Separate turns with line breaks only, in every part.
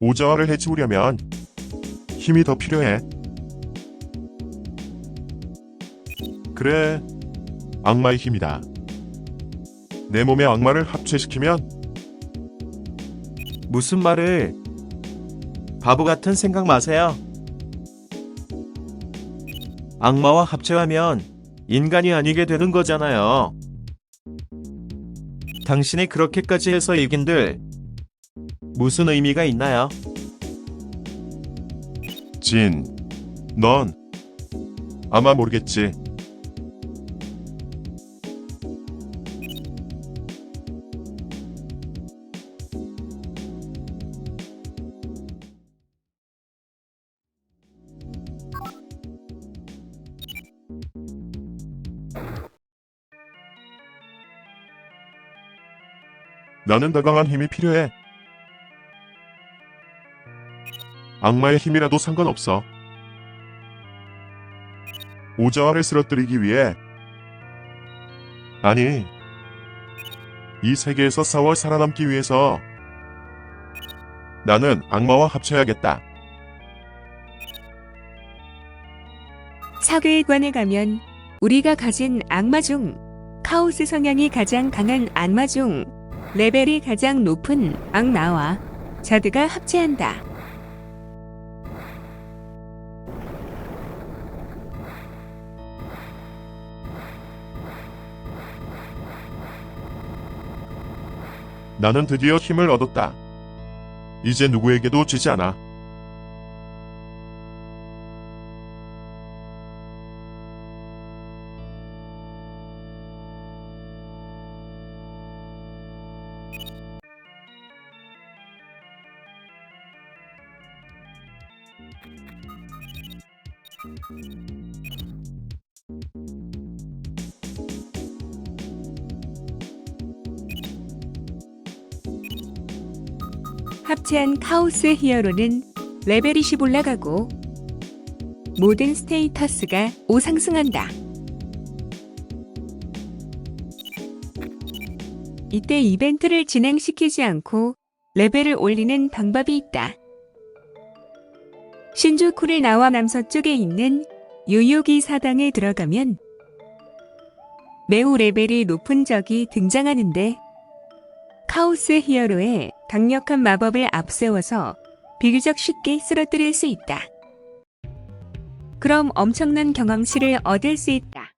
오자와를 해치우려면 힘이 더 필요해. 그래, 악마의 힘이다. 내 몸에 악마를 합체시키면
무슨 말을 바보 같은 생각 마세요. 악마와 합체하면 인간이 아니게 되는 거잖아요. 당신이 그렇게까지 해서 이긴들 무슨 의미가 있나요?
진, 넌 아마 모르겠지. 나는 더 강한 힘이 필요해. 악마의 힘이라도 상관없어. 오자와를 쓰러뜨리기 위해 아니 이 세계에서 싸워 살아남기 위해서 나는 악마와 합쳐야겠다.
사교회관에 가면 우리가 가진 악마 중 카오스 성향이 가장 강한 악마 중 레벨이 가장 높은 악나와 자드가 합체한다.
나는 드디어 힘을 얻었다. 이제 누구에게도 지지 않아.
합체한 카오스 히어로는 레벨이 10 올라가고 모든 스테이터스가 5 상승한다. 이때 이벤트를 진행시키지 않고 레벨을 올리는 방법이 있다. 신주쿠를 나와 남서쪽에 있는 요요기 사당에 들어가면 매우 레벨이 높은 적이 등장하는데 카오스 히어로의 강력한 마법을 앞세워서 비교적 쉽게 쓰러뜨릴 수 있다. 그럼 엄청난 경험치를 얻을 수 있다.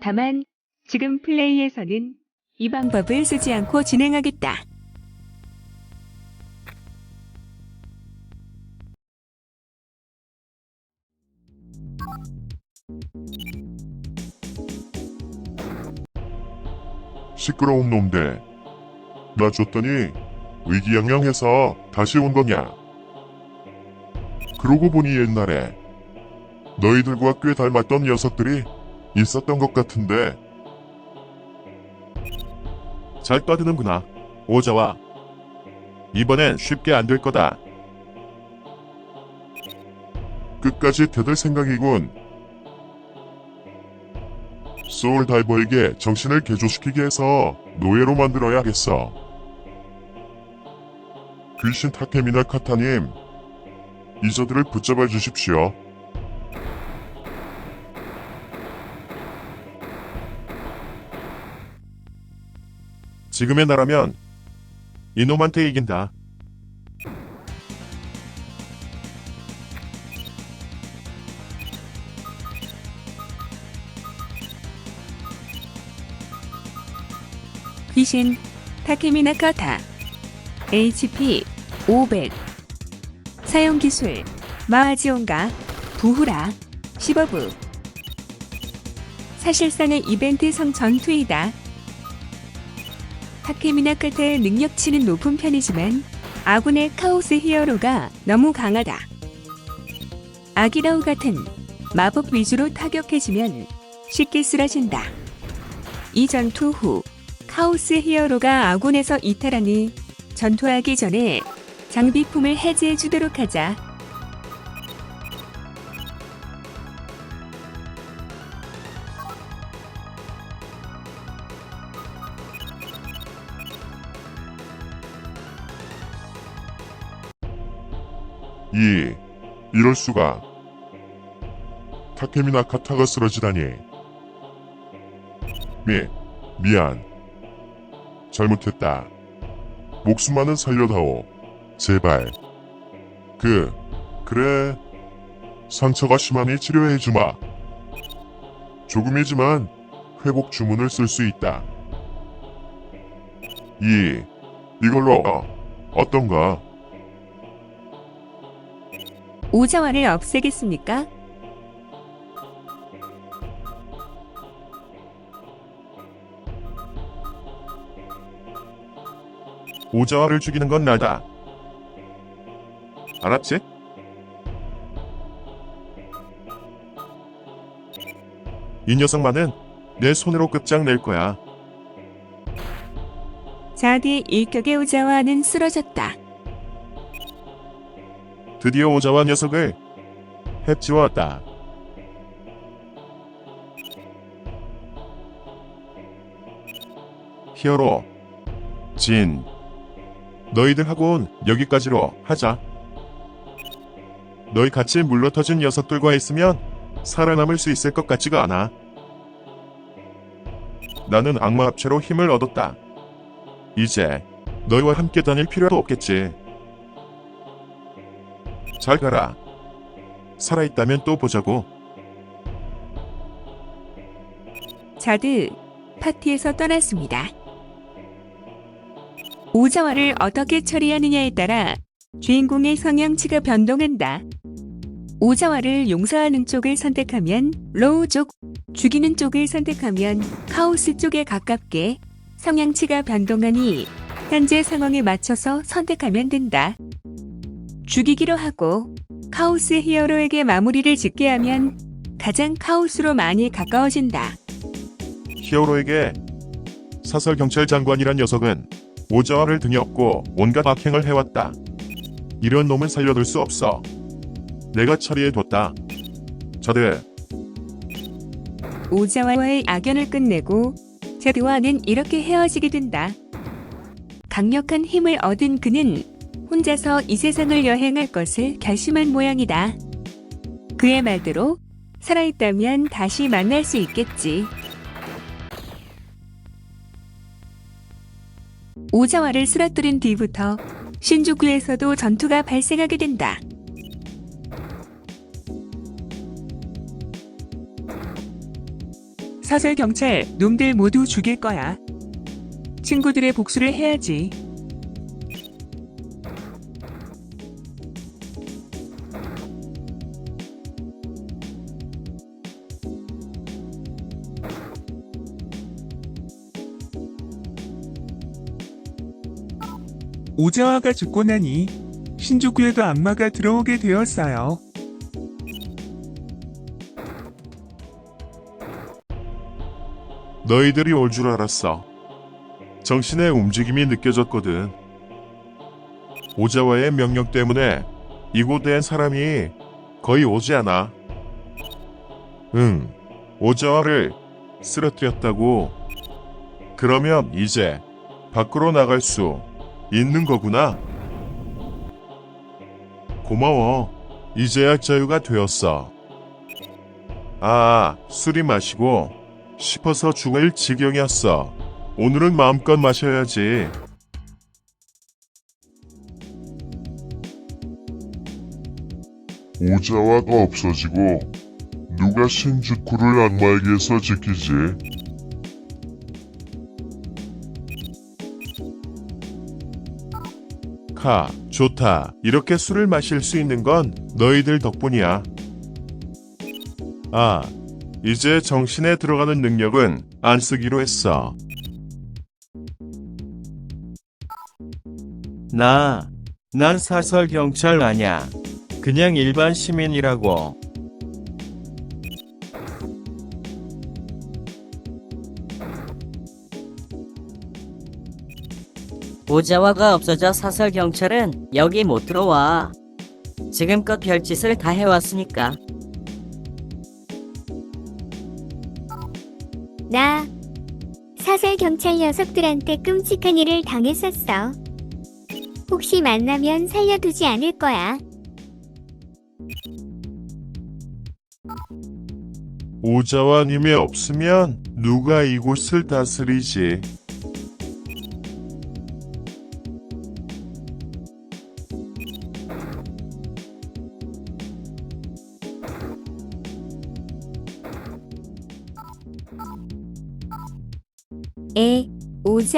다만 지금 플레이에서는 이 방법을 쓰지 않고 진행하겠다.
시끄러운 놈들. 나 줬더니 의기양양해서 다시 온 거냐? 그러고 보니 옛날에 너희들과 꽤 닮았던 녀석들이 있었던 것 같은데
잘 떠드는구나. 오자와. 이번엔 쉽게 안 될 거다.
끝까지 대들 생각이군. 소울 다이버에게 정신을 개조시키게 해서 노예로 만들어야겠어. 귀신 타케미나 카타님, 이 저들을 붙잡아 주십시오.
지금의 나라면 이놈한테 이긴다.
귀신 타케미 나 카타 HP 500 사용 기술 마하지온가 부후라 시버브 사실상의 이벤트 성 전투이다. 타케미나 카타의 능력치는 높은 편이지만 아군의 카오스 히어로가 너무 강하다. 아기라우 같은 마법 위주로 타격해주면 쉽게 쓰러진다. 이 전투 후 하우스 히어로가 아군에서 이탈하니 전투하기 전에 장비품을 해제해 주도록 하자.
이 이럴 수가. 타케미나 카타가 쓰러지다니. 미 미안. 잘못했다. 목숨만은 살려다오. 제발. 그, 그래. 상처가 심하니 치료해주마. 조금이지만 회복 주문을 쓸 수 있다. 이, 이걸로 어, 어떤가?
오자와를 없애겠습니까?
오자와를 죽이는 건 나다. 알았지? 이 녀석만은 내 손으로 끝장낼 거야.
자디 일격의 오자와는 쓰러졌다.
드디어 오자와 녀석을 해치웠다. 히어로, 진, 너희들하고는 여기까지로 하자. 너희 같이 물러터진 녀석들과 있으면 살아남을 수 있을 것 같지가 않아. 나는 악마 합체로 힘을 얻었다. 이제 너희와 함께 다닐 필요도 없겠지. 잘 가라. 살아있다면 또 보자고.
자드 파티에서 떠났습니다. 오자와를 어떻게 처리하느냐에 따라 주인공의 성향치가 변동한다. 오자와를 용서하는 쪽을 선택하면 로우 쪽, 죽이는 쪽을 선택하면 카오스 쪽에 가깝게 성향치가 변동하니 현재 상황에 맞춰서 선택하면 된다. 죽이기로 하고 카오스 히어로에게 마무리를 짓게 하면 가장 카오스로 많이 가까워진다.
히어로에게 사설 경찰 장관이란 녀석은 오자와를 등에 업고 온갖 악행을 해왔다. 이런 놈은 살려둘 수 없어. 내가 처리해뒀다. 저들
오자와의 악연을 끝내고 제드와는 이렇게 헤어지게 된다. 강력한 힘을 얻은 그는 혼자서 이 세상을 여행할 것을 결심한 모양이다. 그의 말대로 살아있다면 다시 만날 수 있겠지. 오자와를 쓰러뜨린 뒤부터 신주쿠에서도 전투가 발생하게 된다. 사설 경찰 놈들 모두 죽일 거야. 친구들의 복수를 해야지.
오자와가 죽고 나니 신주쿠에도 악마가 들어오게 되었어요.
너희들이 올 줄 알았어. 정신의 움직임이 느껴졌거든. 오자와의 명령 때문에 이곳에 사람이 거의 오지 않아. 응, 오자와를 쓰러뜨렸다고. 그러면 이제 밖으로 나갈 수 있는 거구나. 고마워. 이제야 자유가 되었어. 아, 술이 마시고 싶어서 죽을 지경이었어. 오늘은 마음껏 마셔야지.
오자와가 없어지고 누가 신주쿠를 악마에게서 지키지?
카, 좋다. 이렇게 술을 마실 수 있는 건 너희들 덕분이야. 아, 이제 정신에 들어가는 능력은 안 쓰기로 했어.
나, 난 사설 경찰 아냐. 그냥 일반 시민이라고.
오자와가 없어져 사설 경찰은 여기 못 들어와. 지금껏 별짓을 다 해왔으니까.
나 사설 경찰 녀석들한테 끔찍한 일을 당했었어. 혹시 만나면 살려두지 않을 거야.
오자와님이 없으면 누가 이곳을 다스리지?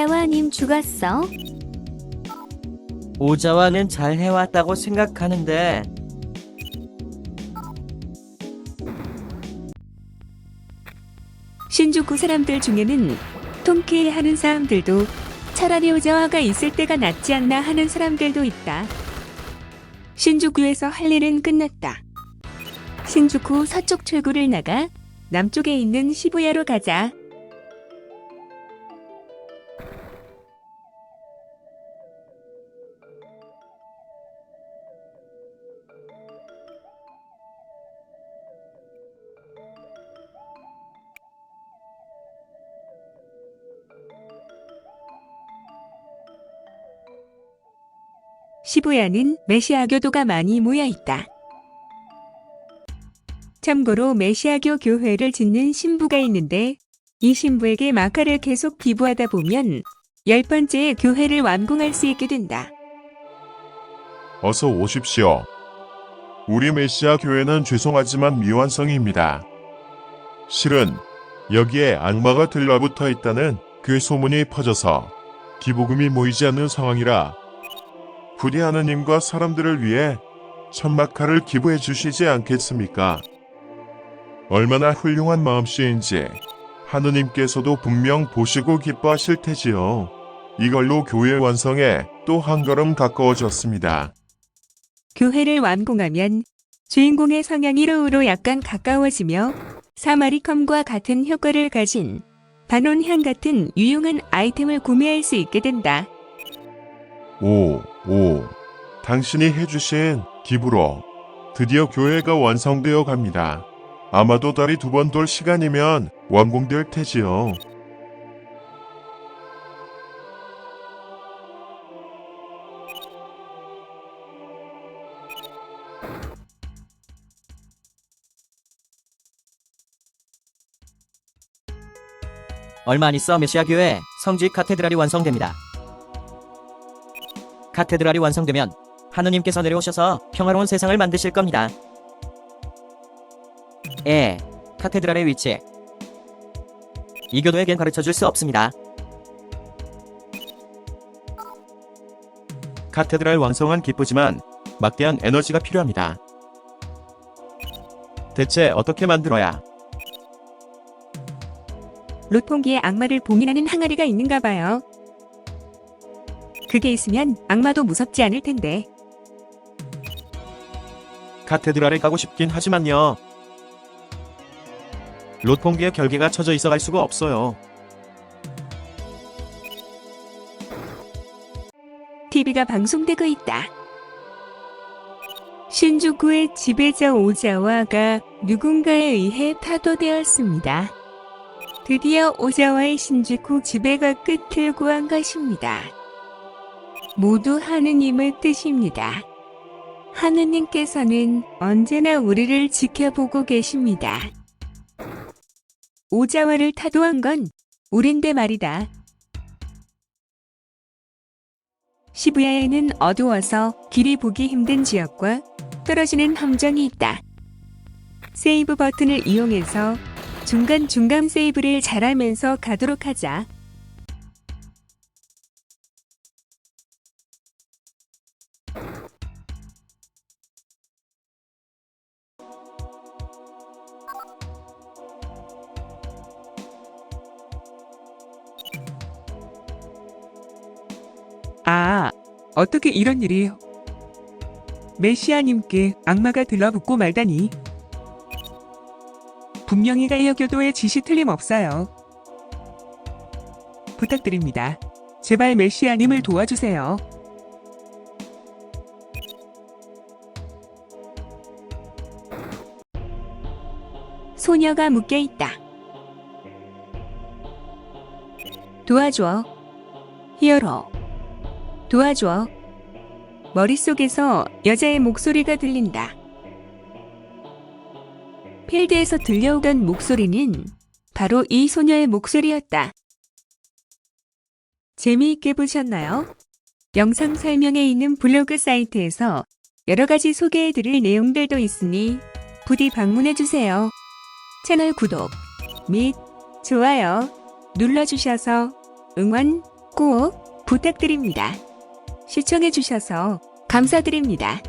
오자와님 죽었어?
오자와는 잘 해왔다고 생각하는데
신주쿠 사람들 중에는 통쾌해하는 사람들도 차라리 오자와가 있을 때가 낫지 않나 하는 사람들도 있다. 신주쿠에서 할 일은 끝났다. 신주쿠 서쪽 출구를 나가 남쪽에 있는 시부야로 가자. 시부야는 메시아교도가 많이 모여 있다. 참고로 메시아교 교회를 짓는 신부가 있는데 이 신부에게 마카를 계속 기부하다 보면 열 번째 교회를 완공할 수 있게 된다.
어서 오십시오. 우리 메시아 교회는 죄송하지만 미완성입니다. 실은 여기에 악마가 들러붙어 있다는 그 소문이 퍼져서 기부금이 모이지 않는 상황이라 부디 하느님과 사람들을 위해 천막칼을 기부해 주시지 않겠습니까? 얼마나 훌륭한 마음씨인지 하느님께서도 분명 보시고 기뻐하실 테지요. 이걸로 교회 완성에 또 한 걸음 가까워졌습니다.
교회를 완공하면 주인공의 성향이 로우로 약간 가까워지며 사마리컴과 같은 효과를 가진 반온향 같은 유용한 아이템을 구매할 수 있게 된다.
오, 오. 당신이 해주신 기부로 드디어 교회가 완성되어 갑니다. 아마도 달이 두 번 돌 시간이면 완공될 테지요.
얼마 안 있어 메시아 교회 성지 카테드랄이 완성됩니다. 카테드랄이 완성되면 하느님께서 내려오셔서 평화로운 세상을 만드실 겁니다. 예, 카테드랄의 위치. 이 교도에겐 가르쳐 줄 수 없습니다.
카테드랄 완성은 기쁘지만 막대한 에너지가 필요합니다. 대체 어떻게 만들어야
로통기에 악마를 봉인하는 항아리가 있는가 봐요. 그게 있으면 악마도 무섭지 않을 텐데.
카테드랄에 가고 싶긴 하지만요. 로통기의 결계가 쳐져 있어 갈 수가 없어요.
TV가 방송되고 있다. 신주쿠의 지배자 오자와가 누군가에 의해 파도되었습니다. 드디어 오자와의 신주쿠 지배가 끝을 구한 것입니다. 모두 하느님의 뜻입니다. 하느님께서는 언제나 우리를 지켜보고 계십니다. 오자와를 타도한 건 우린데 말이다. 시부야에는 어두워서 길이 보기 힘든 지역과 떨어지는 함정이 있다. 세이브 버튼을 이용해서 중간중간 세이브를 잘하면서 가도록 하자.
어떻게 이런 일이 메시아님께 악마가 들러붙고 말다니. 분명히 가이어교도의 지시 틀림없어요. 부탁드립니다. 제발 메시아님을 도와주세요.
소녀가 묶여 있다. 도와줘. 히어로. 도와줘. 머릿속에서 여자의 목소리가 들린다. 필드에서 들려오던 목소리는 바로 이 소녀의 목소리였다. 재미있게 보셨나요? 영상 설명에 있는 블로그 사이트에서 여러 가지 소개해드릴 내용들도 있으니 부디 방문해주세요. 채널 구독 및 좋아요 눌러주셔서 응원 꼭 부탁드립니다. 시청해주셔서 감사드립니다.